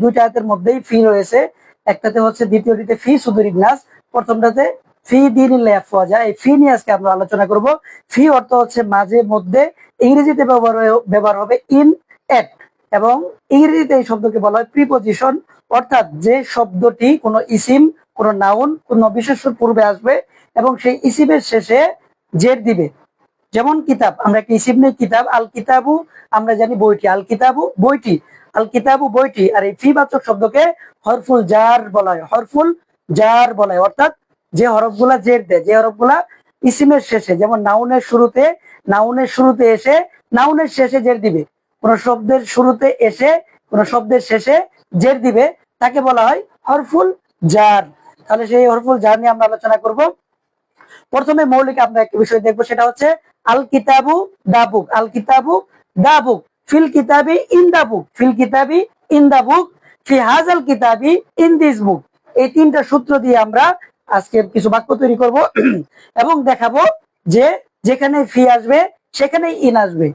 দুইটা আয়াত মধ্যেই ফি রয়েছে। একটাতে হচ্ছে, দ্বিতীয়টিতে ফি সুদুরিন নাস। প্রথমটাতে ফি দীনিল্লাহি আফওয়াজা। এই ফি নিয়ে আমরা আলোচনা করব। ফি অর্থ হচ্ছে মাঝে মধ্যে ইংরেজিতে ব্যবহার ব্যবহার হবে ইন এট। এবং ইংরেজিতে এই শব্দকে বলা হয় প্রিপোজিশন অর্থাৎ যে শব্দটি কোনো ইসিম, কোনো নাউন কোনো বিশেষণ পূর্বে আসবে এবং সেই ইসিমের শেষে জের দিবে। যেমন কিতাব, আমরা একটা ইসিম নেই, কিতাব আল কিতাবু আমরা জানি বইটি আল কিতাবু বইটি আল কিতাবু বইটি, আর এই ফিবাচক শব্দকে হরফুল জার বলা হয়, হরফুল জার বলা হয়, অর্থাৎ যে হরফগুলা জের দেয়, যে হরফগুলা ইসিমের শেষে, যেমন নাউনের শুরুতে নাউনের শুরুতে এসে নাউনের শেষে জের দিবে। কোন শব্দের শুরুতে এসে, কোন শব্দের শেষে জের দিবে, তাকে বলা হয় হরফুল জার। তাহলে সেই হরফুল জার নিয়ে আমরা আলোচনা করব। প্রথমে মৌলিক আমরা একটা বিষয় দেখব, সেটা হচ্ছে আল কিতাবু দা বুক আল কিতাবু দা বুক ফিল কিতাবি ইন দা বুক ফিল কিতাবি ইন দা বুক ফি হাজাল কিতাবি ইন দিস বুক। এই তিনটা সূত্র দিয়ে আমরা আজকে কিছু বাক্য তৈরি করব। এবং দেখাবো যে যেখানে ফি আসবে সেখানে ইন আসবে।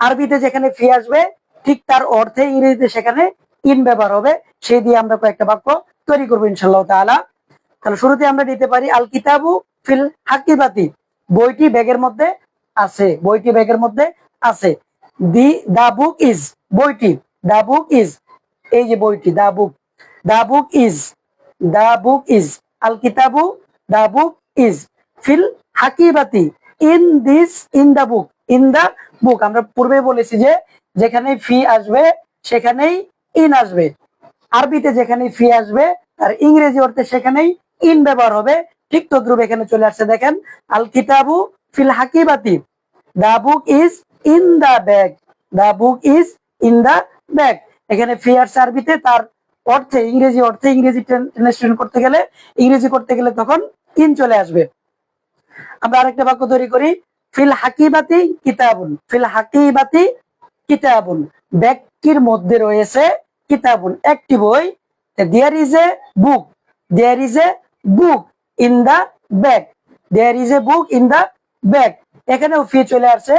আরবিতে যেখানে ফি আসবে, ঠিক তার অর্থে ইংরেজিতে সেখানে ইন ব্যবহার হবে। সেই দিয়ে আমরা কয়েকটা বাক্য তৈরি করব ইনশাল্লাহ তাআলা। তাহলে শুরুতে আমরা নিতে পারি আল কিতাবু ফিল হাকিবাতি বইটি ব্যাগের মধ্যে আছে, বইটি ব্যাগের মধ্যে আছে। দি, দা বুক ইজ, বইটি, দা বুক ইজ, এই যে বইটি, the book the book is, the book is আল কিতাবু দা বুক ইজ, ফিল হাকিবাতি in this, in the book. In the book আমরা পূর্বে বলেছি যে যেখানে ফি আসবে, সেখানেই ইন আসবে। আরবিতে যেখানে ফি আসবে আর ইংরেজি অর্থে সেখানেই ইন ব্যবহার হবে। ঠিক তদ্রুপ এখানে চলে আসছে, দেখেন আল কিতাবু ফিল হাকিবাতি। The book is in the bag the book is in the bag এখানে ফি আসছে আরবিতে, তার অর্থে, ইংরেজি অর্থে, ইংরেজি ট্রান্সলেশন করতে গেলে, ইংরেজি করতে গেলে তখন ইন চলে আসবে। আমরা আরেকটা বাক্য তৈরি করি। ফিল হাকিবাতি কিতাবুন, ফিল হাকিবাতি কিতাবুন। ব্যক্তির মধ্যে রয়েছে কিতাবুন। একটি বই there is a book there is a book in the bag there is a book in the bag এখানেও ফি চলে আসছে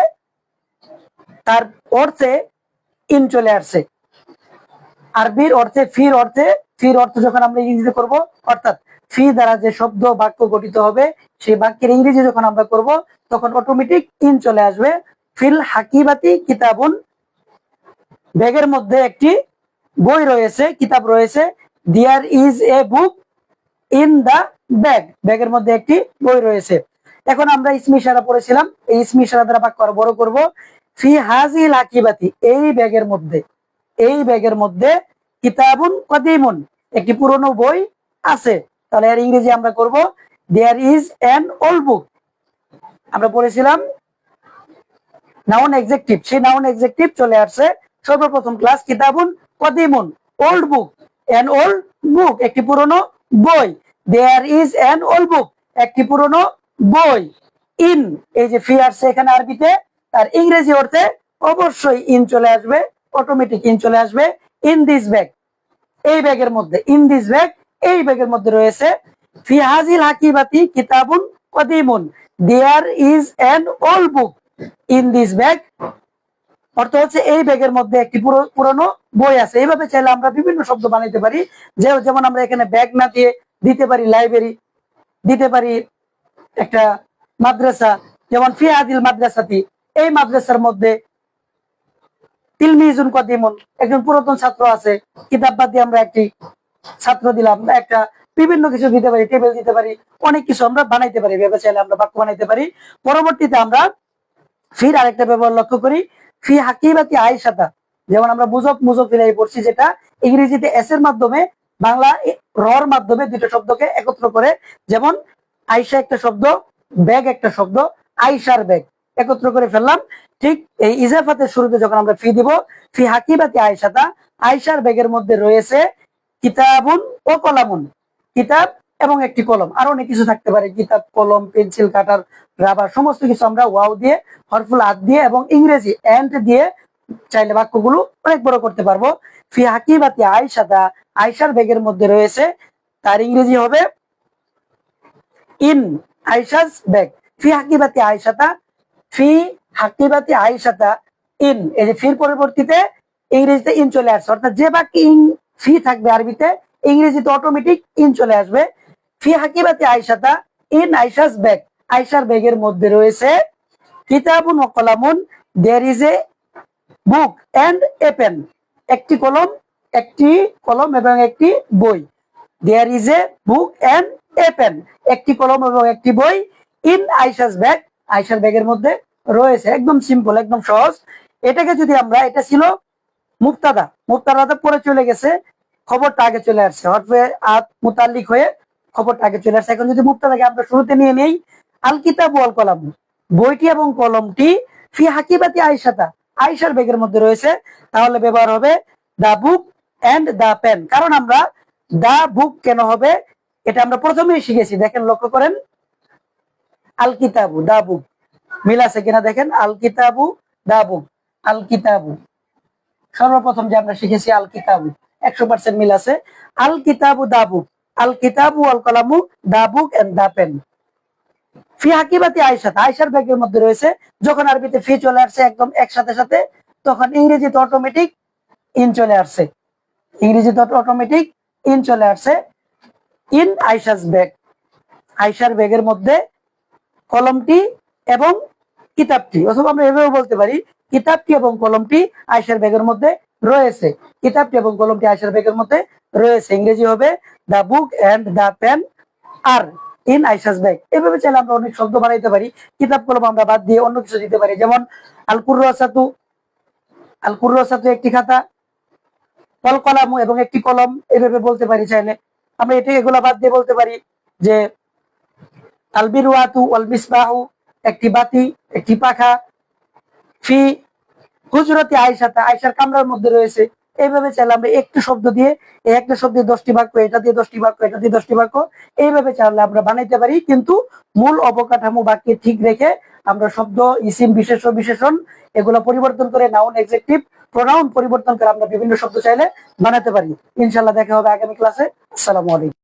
তার অর্থে ইন চলে আসছে আরবির অর্থে ফির অর্থে ফির অর্থ যখন আমরা ইংরেজিতে করব, অর্থাৎ ফি দ্বারা যে শব্দ বাক্য গঠিত হবে, সেই বাক্যের ইংরেজি যখন আমরা করব, তখন অটোমেটিক ইন চলে আসবে। ফিল হাকিবাতি কিতাবুন। ব্যাগের মধ্যে একটি বই রয়েছে, কিতাব রয়েছে। There is a book in the bag ব্যাগের মধ্যে একটি বই রয়েছে। এখন আমরা ইসমি ইশারা পড়েছিলাম। এই ইসমি ইশারা দ্বারা বাক্য আরও বড় করব। ফি হাজিল হাকিবাতি। এই ব্যাগের মধ্যে, এই ব্যাগের মধ্যে কিতাবুন কদিমুন। একটি পুরনো বই আছে। তাহলে এর ইংরেজি আমরা করব there is an old book আমরা পড়েছিলাম নাউন এক্সেকটিভ সেই নাউন এক্সেকটিভ চলে আসছে সর্বপ্রথম ক্লাস কিতাবুন কদিমুন old book an old book একটি পুরনো বই। There is an old book একটি পুরনো বই। ইন এই যে ফি আসছে এখানে আরবিতে, তার ইংরেজি অর্থে অবশ্যই ইন চলে আসবে অটোমেটিক ইন চলে আসবে ইন দিস ব্যাগ এই ব্যাগের মধ্যে ইন দিস ব্যাগ এই ব্যাগের মধ্যে রয়েছে, ফি হাজিল হাকিবাতি কিতাবুন কদিমুন। There is an old book in this bag অর্থ হচ্ছে এই ব্যাগের মধ্যে একটি পুরনো বই আছে। এইভাবে চাইলে আমরা বিভিন্ন শব্দ বানাইতে পারি। যে, যেমন আমরা এখানে ব্যাগ না দিয়ে দিতে পারি লাইব্রেরি, দিতে পারি একটা মাদ্রাসা, যেমন ফি আদিল মাদ্রাসাতি। এই মাদ্রাসার মধ্যে তিলমিজুন কদিমুন। একজন পুরাতন ছাত্র আছে। কিতাব বাদ দিয়ে আমরা একটি ছাত্র দিলাম একটা বিভিন্ন কিছু দিতে পারি টেবিল দিতে পারি, অনেক কিছু আমরা বানাইতে পারি ভেবে চাইলে আমরা বাক্য বানাইতে পারি। পরবর্তীতে আমরা ফির আরেকটা ব্যবহার লক্ষ্য করি, ফি হাকিবাতি আইসাতা যেমন আমরা মুজব মুজব ফিলাই পড়ছি যেটা ইংরেজিতে এস এর মাধ্যমে, বাংলা রর মাধ্যমে দুটো শব্দকে একত্র করে, যেমন আইসা একটা শব্দ, ব্যাগ একটা শব্দ আইসার ব্যাগ একত্র করে ফেললাম। ঠিক এই ইজাফাতের শুরুতে যখন আমরা ফি দিব, ফি হাকিবাতি আইসাতা আইসার ব্যাগের মধ্যে রয়েছে কিতাবুন ও কলামুন। কিতাব এবং একটি কলম। আর অনেক কিছু থাকতে পারে। কিতাব, কলম, পেন্সিল, কাটার রাবার, সমস্ত কিছু আমরা ওয়াও দিয়ে, হরফুল হাত দিয়ে এবং ইংরেজি এন্ড দিয়ে চাইলে বাক্যগুলো অনেক বড় করতে পারব। ফি হাকিবাতি আয়সাতা আয়সার ব্যাগের মধ্যে রয়েছে। তার ইংরেজি হবে ইন আয়সাস ব্যাগ। ফি হাকিবাতি আয়সাতা ফি হাকিবাতি আয়সাতা ইন। এই যে ফির পরিবর্তিতে ইংরেজিতে ইন চলে আসছে। অর্থাৎ যে বাক্যে ইন ফি থাকবে আরবিতে, ইংরেজিতে অটোমেটিক ইন চলে আসবে। ফি হাকিবাতি আয়সাতা ইন আয়সাস ব্যাগ আয়সার ব্যাগের মধ্যে রয়েছে, কিতাবুন ও কলামুন there is a book and a pen একটি কলম একটি কলম এবং একটি বই। There is a book and a pen একটি কলম এবং একটি বই ইন আইসাস ব্যাগ আইসার ব্যাগের মধ্যে রয়েছে, একদম সিম্পল একদম সহজ। এটাকে যদি আমরা, এটা ছিল মুক্তাদা। মুক্তাদাটা পরে চলে গেছে, খবরটা আগে চলে আসছে। হটফে আত মুতাল্লিক হয়ে খবরটা আগে চলে আসছে। এখন যদি মুক্তাদাকে আমরা শুরুতে নিয়ে নেই, আল কিতাব ওয়াল কলাম, বইটি এবং কলমটি ফি হাকিবাতি আইসাতা আইসার ব্যাগের মধ্যে রয়েছে। তাহলে ব্যবহার হবে দা বুক এন্ড দা পেন। কারণ আমরা দা বুক কেন হবে, এটা আমরা প্রথমেই শিখেছি। দেখেন, লক্ষ্য করেন। আল কিতাবু, দা বুক। মিল আছে কিনা দেখেন? আল কিতাবু, দা বুক। আল কিতাবু। সর্বপ্রথম যে আমরা শিখেছি আল কিতাবু একশো পার্সেন্ট মিল আছে। আল কিতাবু দা বুক আল কিতাবু আল কলামু দাবুক এন্ড দা পেন। ফি হাকিবাতি আয়সাত আয়সার ব্যাগের মধ্যে রয়েছে, যখন আরবিতে ফি চলে আসছে একদম একসাথে সাথে, তখন ইংরেজিতে অটোমেটিক ইন চলে আসছে। ইংরেজিতে অটোমেটিক ইন চলে আসছে। ইন আইসাস ব্যাগ আইসার ব্যাগের মধ্যে কলমটি এবং কিতাবটি অথবা আমরা এভাবে বলতে পারি কিতাবটি এবং কলমটি আয়সার ব্যাগের মধ্যে রয়েছে। কিতাবটি এবং কলমটি আয়সার ব্যাগের মধ্যে রয়েছে। ইংরেজি হবে the book and the pen are in আইসাস bag এভাবে চাইলে আমরা অনেক শব্দ বানাইতে পারি, কিতাব, কলম আমরা বাদ দিয়ে অন্য কিছু দিতে পারি। যেমন আলকুর রসাতু আলকুর রসাতু একটি খাতা কল কলামু এবং একটি কলম। এভাবে বলতে পারি চাইলে। আমরা এটা এগুলা বাদ দিয়ে বলতে পারি যে আলবির ওয়াতু ওয়াল মিসবাহু একটি বাতি, একটি পাখা, ফি, হুজরতি আয়সাতে আয়সার কামরার মধ্যে রয়েছে। এইভাবে চাইলে আমরা একটু শব্দ দিয়ে, এই একটা শব্দ দশটি বাক্য, এটা দিয়ে দশটি বাক্য, এটা দিয়ে দশটি বাক্য, এইভাবে চাইলে আমরা বানাইতে পারি। কিন্তু মূল অবকাঠামো বাক্যে ঠিক রেখে আমরা শব্দ, ইসিম বিশেষ বিশেষণ, এগুলো পরিবর্তন করে নাউন এক্সেক্টিভ প্রোনাউন পরিবর্তন করে আমরা বিভিন্ন শব্দ চাইলে বানাতে পারি। ইনশাল্লাহ দেখা হবে আগামী ক্লাসে। আসসালামু আলাইকুম।